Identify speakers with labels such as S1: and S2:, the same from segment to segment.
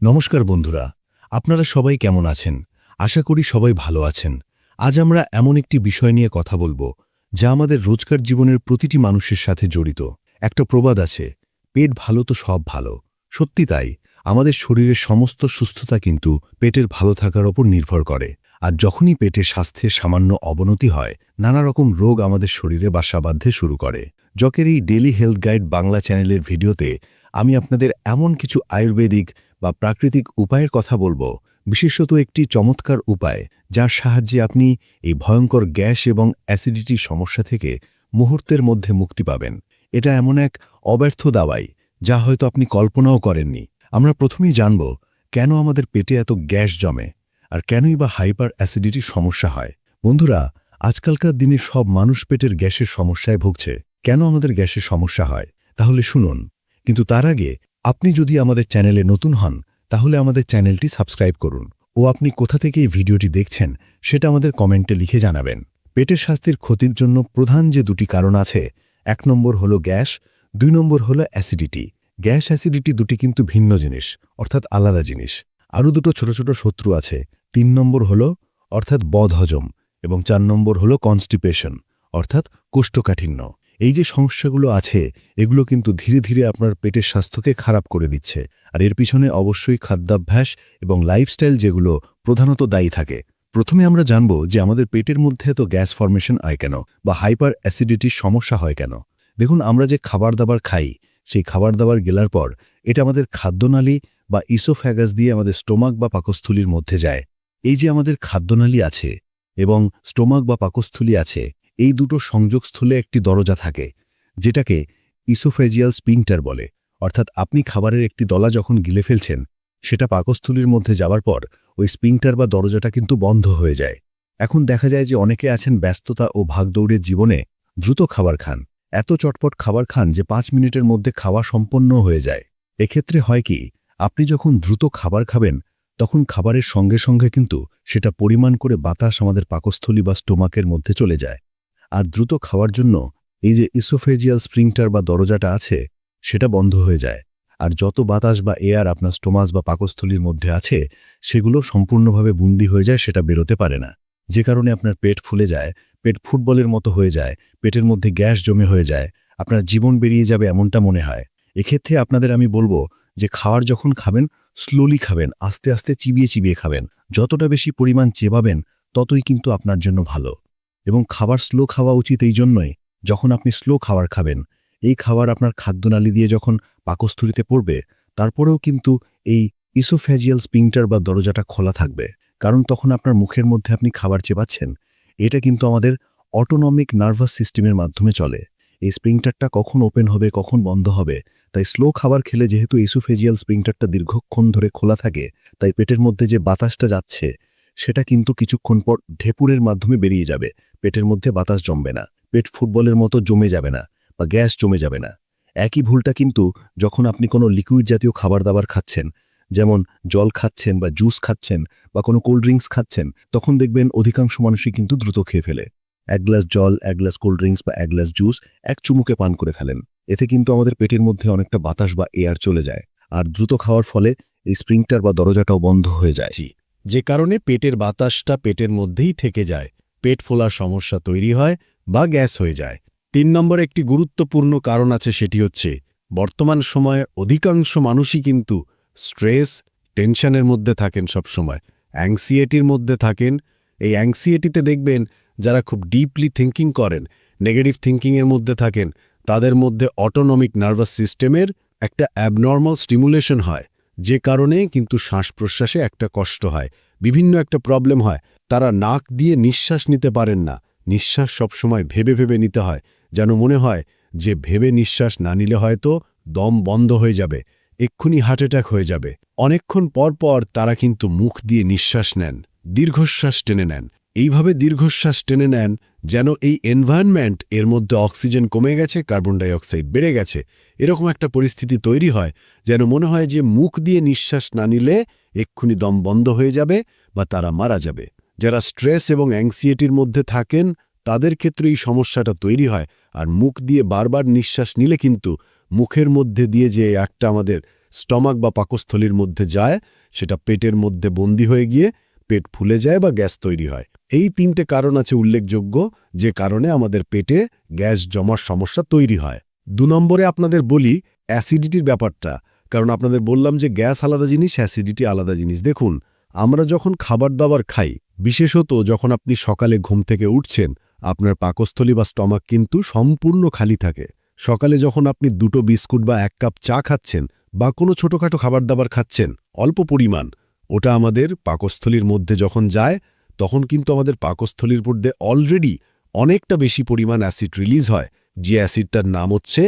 S1: নমস্কার বন্ধুরা, আপনারা সবাই কেমন আছেন? আশা করি সবাই ভালো আছেন। আজ আমরা এমন একটি বিষয় নিয়ে কথা বলব, যা আমাদের রোজকার জীবনের প্রতিটি মানুষের সাথে জড়িত। একটা প্রবাদ আছে, পেট ভালো তো সব ভালো। সত্যি তাই, আমাদের শরীরের সমস্ত সুস্থতা কিন্তু পেটের ভালো থাকার ওপর নির্ভর করে। আর যখনই পেটের স্বাস্থ্যের সামান্য অবনতি হয়, নানা রকম রোগ আমাদের শরীরে বাসা বাঁধতে শুরু করে। যকের এই ডেলি হেলথ গাইড বাংলা চ্যানেলের ভিডিওতে আমি আপনাদের এমন কিছু আয়ুর্বেদিক বা প্রাকৃতিক উপায়ের কথা বলব, বিশেষত একটি চমৎকার উপায় যার সাহায্যে আপনি এই ভয়ঙ্কর গ্যাস এবং অ্যাসিডিটির সমস্যা থেকে মুহূর্তের মধ্যে মুক্তি পাবেন। এটা এমন এক অব্যর্থ দাওয়াই যা হয়তো আপনি কল্পনাও করেননি। আমরা প্রথমেই জানব কেন আমাদের পেটে এত গ্যাস জমে আর কেনই বা হাইপার অ্যাসিডিটির সমস্যা হয়। বন্ধুরা, আজকালকার দিনে সব মানুষ পেটের গ্যাসের সমস্যায় ভুগছে। কেন আমাদের গ্যাসের সমস্যা হয়? তাহলে শুনুন। কিন্তু তার আগে আপনি যদি আমাদের চ্যানেলে নতুন হন, তাহলে আমাদের চ্যানেলটি সাবস্ক্রাইব করুন। ও আপনি কোথা থেকে এই ভিডিওটি দেখছেন, সেটা আমাদের কমেন্টে লিখে জানাবেন। পেটের স্বাস্থ্যের ক্ষতির জন্য প্রধান যে দুটি কারণ আছে, এক নম্বর হলো গ্যাস, দুই নম্বর হলো অ্যাসিডিটি। গ্যাস, অ্যাসিডিটি দুটি কিন্তু ভিন্ন জিনিস, অর্থাৎ আলাদা জিনিস। আরও দুটো ছোট ছোট শত্রু আছে, তিন নম্বর হলো, অর্থাৎ বদহজম, এবং চার নম্বর হলো কনস্টিপেশন, অর্থাৎ কোষ্ঠকাঠিন্য। এই যে সমস্যাগুলো আছে, এগুলো কিন্তু ধীরে ধীরে আপনার পেটের স্বাস্থ্যকে খারাপ করে দিচ্ছে। আর এর পিছনে অবশ্যই খাদ্যাভ্যাস এবং লাইফস্টাইল যেগুলো প্রধানত দায়ী থাকে। প্রথমে আমরা জানব যে আমাদের পেটের মধ্যে তো গ্যাস ফরমেশন হয় কেন বা হাইপার অ্যাসিডিটির সমস্যা হয় কেন। দেখুন, আমরা যে খাবার দাবার খাই, সেই খাবার দাবার গেলার পর এটা আমাদের খাদ্যনালী বা ইসোফ্যাগাস দিয়ে আমাদের স্টোমাক বা পাকস্থলীর মধ্যে যায়। এই যে আমাদের খাদ্যনালী আছে এবং স্টোমাক বা পাকস্থলী আছে এই দুটো সংযোগস্থলে একটি দরজা থাকে, যেটাকে ইসোফেজিয়াল স্পিংটার বলে। অর্থাৎ আপনি খাবারের একটি দলা যখন গিলে ফেলছেন, সেটা পাকস্থলীর মধ্যে যাওয়ার পর ওই স্পিংটার বা দরজাটা কিন্তু বন্ধ হয়ে যায়। এখন দেখা যায় যে অনেকে আছেন ব্যস্ততা ও ভাগদৌড়ের জীবনে দ্রুত খাবার খান। এত চটপট খাবার খান যে পাঁচ মিনিটের মধ্যে খাওয়া সম্পন্ন হয়ে যায়। এক্ষেত্রে হয় কি, আপনি যখন দ্রুত খাবার খাবেন, তখন খাবারের সঙ্গে সঙ্গে কিন্তু সেটা পরিমাণ করে বাতাস আমাদের পাকস্থলী বা স্টোমাকের মধ্যে চলে যায়। আর দ্রুত খাওয়ার জন্য এই যে ইসোফেজিয়াল স্প্রিংটার বা দরজাটা আছে, সেটা বন্ধ হয়ে যায়। আর যত বাতাস বা এয়ার আপনার স্টোমাস বা পাকস্থলীর মধ্যে আছে, সেগুলো সম্পূর্ণভাবে বুন্দি হয়ে যায়, সেটা বেরোতে পারে না। যে কারণে আপনার পেট ফুলে যায়, পেট ফুটবলের মতো হয়ে যায়, পেটের মধ্যে গ্যাস জমে হয়ে যায়, আপনার জীবন বেরিয়ে যাবে এমনটা মনে হয়। এক্ষেত্রে আপনাদের আমি বলব যে খাওয়ার যখন খাবেন স্লোলি খাবেন, আস্তে আস্তে চিবিয়ে চিবিয়ে খাবেন। যতটা বেশি পরিমাণ চেবাবেন, ততই কিন্তু আপনার জন্য ভালো। এবং খাবার স্লো খাওয়া উচিত এই জন্যই যখন আপনি স্লো খাবার খাবেন। এই খাবার আপনার খাদ্যনালী দিয়ে যখন পাকস্থলিতে পড়বে, তারপরেও কিন্তু এই ইসোফ্যাজিয়াল স্পিংটার বা দরজাটা খোলা থাকবে। কারণ তখন আপনার মুখের মধ্যে আপনি খাবার চেপাচ্ছেন এটা কিন্তু আমাদের অটোনমিক নার্ভাস সিস্টেমের মাধ্যমে চলে। এই স্প্রিংটারটা কখন ওপেন হবে, কখন বন্ধ হবে? তাই স্লো খাবার খেলে যেহেতু ইসোফেজিয়াল স্প্রিংটারটা দীর্ঘক্ষণ ধরে খোলা থাকে, তাই পেটের মধ্যে যে বাতাসটা যাচ্ছে সেটা কিন্তু কিছুক্ষণ পর ঢেপুরের মাধ্যমে বেরিয়ে যাবে। পেটের মধ্যে বাতাস জমবে না। পেট ফুটবলের মতো জমে যাবে না বা গ্যাস জমে যাবে না। একই ভুলটা কিন্তু যখন আপনি কোনো লিকুইড জাতীয় খাবার দাবার খাচ্ছেন, যেমন জল খাচ্ছেন বা জুস খাচ্ছেন বা কোনো কোল্ড ড্রিঙ্কস খাচ্ছেন, তখন দেখবেন অধিকাংশ মানুষই কিন্তু দ্রুত খেয়ে ফেলে। এক গ্লাস জল, এক গ্লাস কোল্ড ড্রিঙ্কস বা এক গ্লাস জুস এক চুমুকে পান করে ফেলেন। এতে কিন্তু আমাদের পেটের মধ্যে অনেকটা বাতাস বা এয়ার চলে যায়। আর দ্রুত খাওয়ার ফলে এই স্প্রিংটার বা দরজাটাও বন্ধ হয়ে যায়।
S2: যে কারণে পেটের বাতাসটা পেটের মধ্যেই থেকে যায়, পেট ফোলার সমস্যা তৈরি হয় বা গ্যাস হয়ে যায়। তিন নম্বর একটি গুরুত্বপূর্ণ কারণ আছে সেটি হচ্ছে, বর্তমান সময়ে অধিকাংশ মানুষই কিন্তু স্ট্রেস, টেনশনের মধ্যে থাকেন সব সময় অ্যাংসিয়েটির মধ্যে থাকেন। এই অ্যাংসিয়েটিতে দেখবেন যারা খুব ডিপলি থিঙ্কিং করেন, নেগেটিভ থিঙ্কিংয়ের মধ্যে থাকেন, তাদের মধ্যে অটোনমিক নার্ভাস সিস্টেমের একটা অ্যাবনর্মাল স্টিমুলেশন হয়। যে কারণে কিন্তু শ্বাস প্রশ্বাসে একটা কষ্ট হয়, বিভিন্ন একটা প্রবলেম হয়। তারা নাক দিয়ে নিঃশ্বাস নিতে পারেন না। নিঃশ্বাস সবসময় ভেবে ভেবে নিতে হয়, যেন মনে হয় যে ভেবে নিঃশ্বাস না নিলে হয়তো দম বন্ধ হয়ে যাবে, এক্ষুনি হার্ট অ্যাটাক হয়ে যাবে। অনেকক্ষণ পর পর তারা কিন্তু মুখ দিয়ে নিঃশ্বাস নেন, দীর্ঘশ্বাস টেনে নেন। এইভাবে দীর্ঘশ্বাস টেনে নেন যেন এই এনভায়রনমেন্ট এর মধ্যে অক্সিজেন কমে গেছে কার্বন ডাইঅক্সাইড বেড়ে গেছে। এরকম একটা পরিস্থিতি তৈরি হয় যেন মনে হয় যে মুখ দিয়ে নিঃশ্বাস না নিলে এক্ষুনি দম বন্ধ হয়ে যাবে বা তারা মারা যাবে। যারা স্ট্রেস এবং অ্যাংসিয়েটির মধ্যে থাকেন, তাদের ক্ষেত্রে এই সমস্যাটা তৈরি হয়। আর মুখ দিয়ে বারবার নিঃশ্বাস নিলে কিন্তু মুখের মধ্যে দিয়ে যে একটা আমাদের স্টমাক বা পাকস্থলীর মধ্যে যায়, সেটা পেটের মধ্যে বন্দি হয়ে গিয়ে পেট ফুলে যায় বা গ্যাস তৈরি হয়। এই তিনটে কারণ আছে উল্লেখযোগ্য যে কারণে আমাদের পেটে গ্যাস জমার সমস্যা তৈরি হয়। দু নম্বরে আপনাদের বলি অ্যাসিডিটির ব্যাপারটা। কারণ আপনাদের বললাম যে গ্যাস আলাদা জিনিস, অ্যাসিডিটি আলাদা জিনিস। দেখুন, আমরা যখন খাবার দাবার খাই, বিশেষত যখন আপনি সকালে ঘুম থেকে উঠছেন, আপনার পাকস্থলী বা স্টমাক কিন্তু সম্পূর্ণ খালি থাকে। সকালে যখন আপনি দুটো বিস্কুট বা এক কাপ চা খাচ্ছেন বা কোনো ছোটোখাটো খাবার দাবার খাচ্ছেন, অল্প পরিমাণ ওটা আমাদের পাকস্থলীর মধ্যে যখন যায়, তখন কিন্তু আমাদের পাকস্থলীর মধ্যে অলরেডি অনেকটা বেশি পরিমাণ অ্যাসিড রিলিজ হয়। যে অ্যাসিডটার নাম হচ্ছে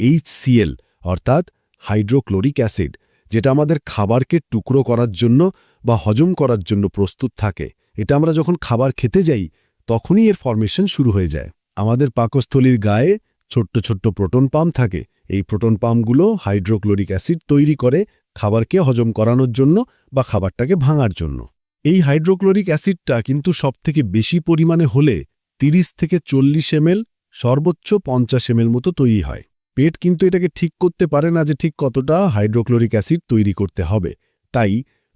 S2: এইচসিএল অর্থাৎ হাইড্রোক্লোরিক অ্যাসিড যেটা আমাদের খাবারকে টুকরো করার জন্য বা হজম করার জন্য প্রস্তুত থাকে। এটা আমরা যখন খাবার খেতে যাই, তখনই এর ফরমেশন শুরু হয়ে যায়। আমাদের পাকস্থলীর গায়ে ছোট্ট ছোট্ট প্রোটন পাম্প থাকে। এই প্রোটন পাম্পগুলো হাইড্রোক্লোরিক অ্যাসিড তৈরি করে খাবারকে হজম করানোর জন্য বা খাবারটাকে ভাঙার জন্য। এই হাইড্রোক্লোরিক অ্যাসিডটা কিন্তু সবথেকে বেশি পরিমাণে হলে 30 থেকে চল্লিশ এমএল, সর্বোচ্চ পঞ্চাশ এমএল মতো তৈরি হয়। পেট কিন্তু এটাকে ঠিক করতে পারে না যে ঠিক কতটা হাইড্রোক্লোরিক অ্যাসিড তৈরি করতে হবে। তাই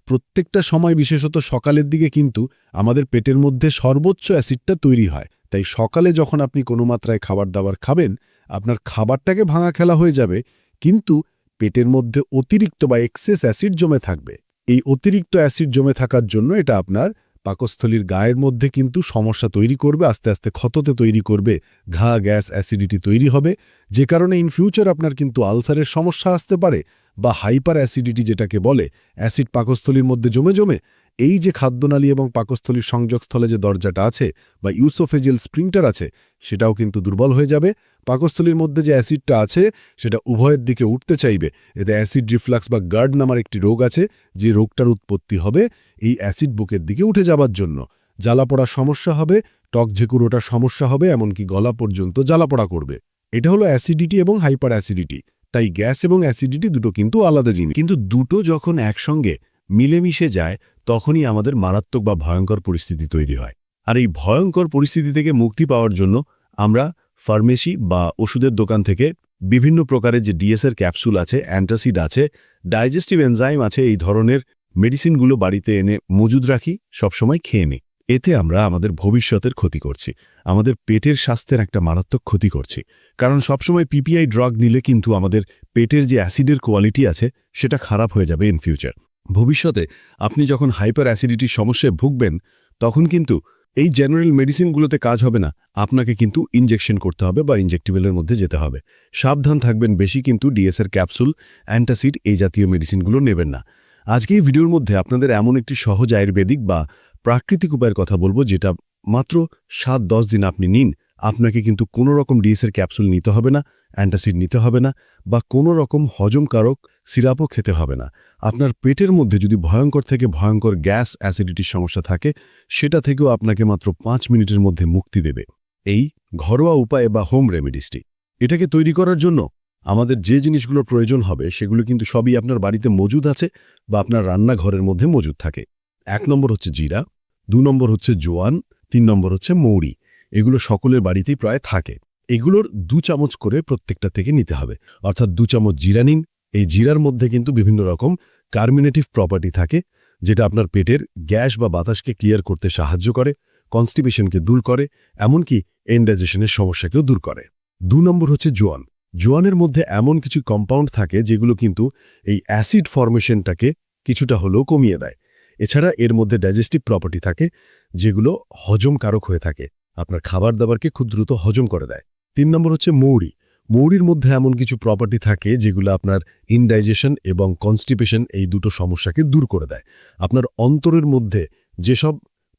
S2: প্রত্যেকটা সময়, বিশেষত সকালের দিকে কিন্তু আমাদের পেটের মধ্যে সর্বোচ্চ অ্যাসিডটা তৈরি হয়। তাই সকালে যখন আপনি কোনো মাত্রায় খাবার দাবার খাবেন, আপনার খাবারটাকে ভাঙা খেলা হয়ে যাবে। কিন্তু পেটের মধ্যে অতিরিক্ত বা এক্সেস অ্যাসিড জমে থাকবে। এই অতিরিক্ত অ্যাসিড জমে থাকার জন্য এটা আপনার পাকস্থলীর গায়ের মধ্যে কিন্তু সমস্যা তৈরি করবে, আস্তে আস্তে ক্ষততে তৈরি করবে, ঘা, গ্যাস অ্যাসিডিটি তৈরি হবে। যে কারণে ইন ফিউচার আপনার কিন্তু আলসারের সমস্যা আসতে পারে বা হাইপার অ্যাসিডিটি যেটাকে বলে অ্যাসিড পাকস্থলীর মধ্যে জমে জমে এই যে খাদ্যনালী এবং পাকস্থলীর সংযোগস্থলে যে দরজাটা আছে বা ইউসোফেজিয়াল স্প্রিংটার আছে, সেটাও কিন্তু দুর্বল হয়ে যাবে। পাকস্থলীর মধ্যে যে অ্যাসিডটা আছে, সেটা উভয়ের দিকে উঠতে চাইবে। এতে অ্যাসিড রিফ্লাক্স বা গার্ড নামার একটি রোগ আছে, যে রোগটার উৎপত্তি হবে এই অ্যাসিড বুকের দিকে উঠে যাবার জন্য। জ্বালা পড়ার সমস্যা হবে, টক ঝেকুর ওঠার সমস্যা হবে, এমনকি গলা পর্যন্ত জ্বালা পড়া করবে। এটা হলো অ্যাসিডিটি এবং হাইপার অ্যাসিডিটি। তাই গ্যাস এবং অ্যাসিডিটি দুটো কিন্তু আলাদা জিনিস। কিন্তু দুটো যখন একসঙ্গে মিলেমিশে যায় তখনই আমাদের মারাত্মক বা ভয়ঙ্কর পরিস্থিতি তৈরি হয়। আর এই ভয়ঙ্কর পরিস্থিতি থেকে মুক্তি পাওয়ার জন্য আমরা ফার্মেসি বা ওষুধের দোকান থেকে বিভিন্ন প্রকারের যে ডিএসের ক্যাপসুল আছে, অ্যান্টাসিড আছে, ডাইজেস্টিভ এনজাইম আছে, এই ধরনের মেডিসিনগুলো বাড়িতে এনে মজুদ রাখি, সবসময় খেয়ে নিই। এতে আমরা আমাদের ভবিষ্যতের ক্ষতি করছি। আমাদের পেটের স্বাস্থ্যের একটা মারাত্মক ক্ষতি করছি। কারণ সবসময় পিপিআই ড্রাগ নিলে কিন্তু আমাদের পেটের যে অ্যাসিডের কোয়ালিটি আছে, সেটা খারাপ হয়ে যাবে ইন ফিউচার ভবিষ্যতে আপনি যখন হাইপার অ্যাসিডিটির সমস্যায় ভুগবেন, তখন কিন্তু এই জেনারেল মেডিসিনগুলোতে কাজ হবে না। আপনাকে কিন্তু ইনজেকশন করতে হবে বা ইনজেক্টিবলের মধ্যে যেতে হবে। সাবধান থাকবেন, বেশি কিন্তু ডিএসএর ক্যাপসুল, অ্যান্টাসিড এই জাতীয় মেডিসিনগুলো নেবেন না। আজকে এই ভিডিওর মধ্যে আপনাদের এমন একটি সহজ আয়ুর্বেদিক বা প্রাকৃতিক উপায়ের কথা বলব, যেটা মাত্র সাত দশ দিন আপনি নিন। আপনাকে কিন্তু কোনো রকম ডিএসের ক্যাপসুল নিতে হবে না, অ্যান্টাসিড নিতে হবে না, বা কোনো রকম হজমকারক সিরাপও খেতে হবে না। আপনার পেটের মধ্যে যদি ভয়ঙ্কর থেকে ভয়ঙ্কর গ্যাস অ্যাসিডিটির সমস্যা থাকে, সেটা থেকেও আপনাকে মাত্র পাঁচ মিনিটের মধ্যে মুক্তি দেবে। এই ঘরোয়া উপায় বা হোম রেমেডিসটি। এটাকে তৈরি করার জন্য আমাদের যে জিনিসগুলোর প্রয়োজন হবে, সেগুলো কিন্তু সবই আপনার বাড়িতে মজুদ আছে বা আপনার রান্নাঘরের মধ্যে মজুদ থাকে। এক নম্বর হচ্ছে জিরা, দু নম্বর হচ্ছে জোয়ান, তিন নম্বর হচ্ছে মৌরি। এগুলো সকলের বাড়িতেই প্রায় থাকে। এগুলোর দু চামচ করে প্রত্যেকটা থেকে নিতে হবে। অর্থাৎ দু চামচ জিরা নিন। এই জিরার মধ্যে কিন্তু বিভিন্ন রকম কার্মিনেটিভ প্রপার্টি থাকে, যেটা আপনার পেটের গ্যাস বা বাতাসকে ক্লিয়ার করতে সাহায্য করে কনস্টিপেশনকে দূর করে, এমনকি এন্ডাইজেশনের সমস্যাকেও দূর করে। দু নম্বর হচ্ছে জোয়ান। জোয়ানের মধ্যে এমন কিছু কম্পাউন্ড থাকে, যেগুলো কিন্তু এই অ্যাসিড ফর্মেশনটাকে কিছুটা হলেও কমিয়ে দেয়। এছাড়া এর মধ্যে ডাইজেস্টিভ প্রপার্টি থাকে, যেগুলো হজমকারক হয়ে থাকে। আপনার খাবার দাবারকে খুব দ্রুত হজম করে দেয়। তিন নম্বর হচ্ছে মৌরি। মৌরির মধ্যে এমন কিছু প্রপার্টি থাকে যেগুলো আপনার ইনডাইজেশন এবং কনস্টিপেশন এই দুটো সমস্যাকে দূর করে দেয়। আপনার অন্তরের মধ্যে যেসব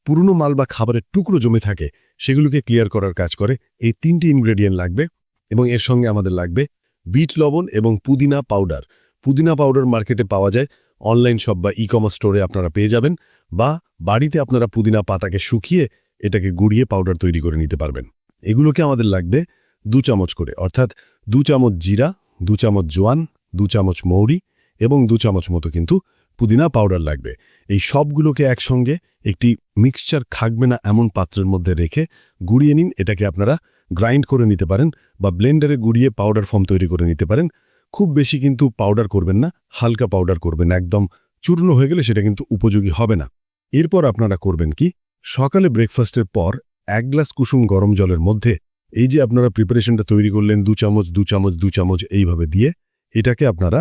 S2: পুরনো মাল বা খাবারের টুকরো জমে থাকে, সেগুলোকে ক্লিয়ার করার কাজ করে। এই তিনটি ইনগ্রেডিয়েন্ট লাগবে এবং এর সঙ্গে আমাদের লাগবে বিট লবণ এবং পুদিনা পাউডার পুদিনা পাউডার মার্কেটে পাওয়া যায়। অনলাইন শপ বা ই কমার্স স্টোরে আপনারা পেয়ে যাবেন বা বাড়িতে আপনারা পুদিনা পাতাকে শুকিয়ে এটাকে গুড়িয়ে পাউডার তৈরি করে নিতে পারবেন। এগুলোকে আমাদের লাগবে দু চামচ করে, অর্থাৎ দু চামচ জিরা, দু চামচ জোয়ান, দু চামচ মৌরি এবং দু চামচ মতো কিন্তু পুদিনা পাউডার লাগবে। এই সবগুলোকে একসঙ্গে একটি মিক্সচার খাকবে না এমন পাত্রের মধ্যে রেখে গুড়িয়ে নিন। এটাকে আপনারা গ্রাইন্ড করে নিতে পারেন বা ব্লেন্ডারে গুড়িয়ে পাউডার ফর্ম তৈরি করে নিতে পারেন। খুব বেশি কিন্তু পাউডার করবেন না, হালকা পাউডার করবেন, একদম চূর্ণ হয়ে গেলে সেটা কিন্তু উপযোগী হবে না। এরপর আপনারা করবেন কি? সকালে ব্রেকফাস্টের পর এক গ্লাস কুসুম গরম জলের মধ্যে এই যে আপনারা প্রিপারেশনটা তৈরি করলেন, দু চামচ দু চামচ দু চামচ এইভাবে দিয়ে, এটাকে আপনারা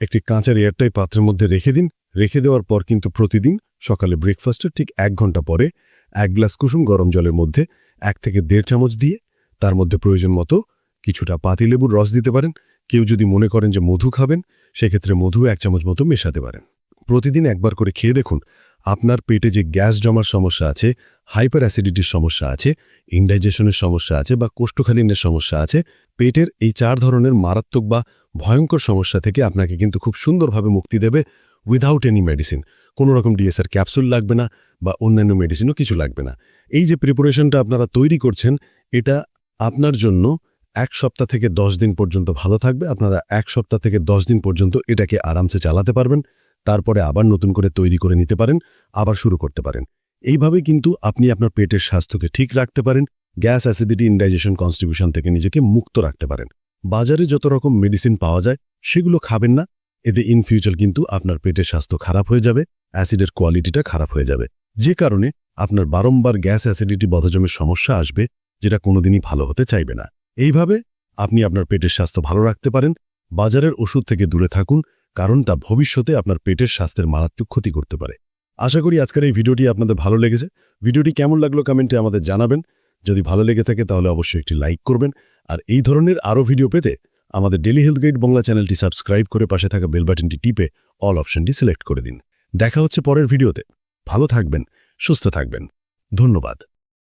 S2: একটি কাঁচার এয়ারটাই পাত্রের মধ্যে রেখে দিন। রেখে দেওয়ার পর কিন্তু প্রতিদিন সকালে ব্রেকফাস্টের ঠিক এক ঘণ্টা পরে এক গ্লাস কুসুম গরম জলের মধ্যে এক থেকে দেড় চামচ দিয়ে, তার মধ্যে প্রয়োজন মতো কিছুটা পাতিলেবুর রস দিতে পারেন। কেউ যদি মনে করেন যে মধু খাবেন, সেক্ষেত্রে মধু এক চামচ মতো মেশাতে পারেন। প্রতিদিন একবার করে খেয়ে দেখুন আপনার পেটে যে গ্যাস জমার সমস্যা আছে, হাইপার অ্যাসিডিটির সমস্যা আছে, ইনডাইজেশনের সমস্যা আছে বা কোষ্ঠকাঠিন্যের সমস্যা আছে, পেটের এই চার ধরনের মারাত্মক বা ভয়ঙ্কর সমস্যা থেকে আপনাকে কিন্তু খুব সুন্দরভাবে মুক্তি দেবে উইদাউট এনি মেডিসিন কোনো রকম ডিএসআর ক্যাপসুল লাগবে না বা অন্যান্য মেডিসিনও কিছু লাগবে না। এই যে প্রিপারেশনটা আপনারা তৈরি করছেন, এটা আপনার জন্য এক সপ্তাহ থেকে দশ দিন পর্যন্ত ভালো থাকবে। আপনারা এক সপ্তাহ থেকে দশ দিন পর্যন্ত এটাকে আরামসে চালাতে পারবেন। তারপরে আবার নতুন করে তৈরি করে নিতে পারেন, আবার শুরু করতে পারেন। এইভাবে কিন্তু আপনি আপনার পেটের স্বাস্থ্যকে ঠিক রাখতে পারেন, গ্যাস অ্যাসিডিটি ইনডাইজেশন কনস্টিটিউশন থেকে নিজেকে মুক্ত রাখতে পারেন। বাজারে যত রকম মেডিসিন পাওয়া যায়, সেগুলো খাবেন না, এতে ইন ফিউচার কিন্তু আপনার পেটের স্বাস্থ্য খারাপ হয়ে যাবে, অ্যাসিডের কোয়ালিটিটা খারাপ হয়ে যাবে। যে কারণে আপনার বারংবার গ্যাস অ্যাসিডিটি বদহজমের সমস্যা আসবে, যেটা কোনোদিনই ভালো হতে চাইবে না। এইভাবে আপনি আপনার পেটের স্বাস্থ্য ভালো রাখতে পারেন। বাজারের ওষুধ থেকে দূরে থাকুন কারণ তা ভবিষ্যতে আপনার পেটের স্বাস্থ্যের মারাত্মক ক্ষতি করতে পারে। আশা করি আজকের এই ভিডিওটি আপনাদের ভালো লেগেছে। ভিডিওটি কেমন লাগল কমেন্টে আমাদের জানাবেন। যদি ভালো লেগে থাকে তাহলে অবশ্যই একটি লাইক করবেন। আর এই ধরনের আরও ভিডিও পেতে আমাদের ডেলি হেলথ গাইড বাংলা চ্যানেলটি সাবস্ক্রাইব করে পাশে থাকা বেল বাটনটি টিপে অল অপশনটি সিলেক্ট করে দিন। দেখা হচ্ছে পরের ভিডিওতে। ভালো থাকবেন, সুস্থ থাকবেন। ধন্যবাদ।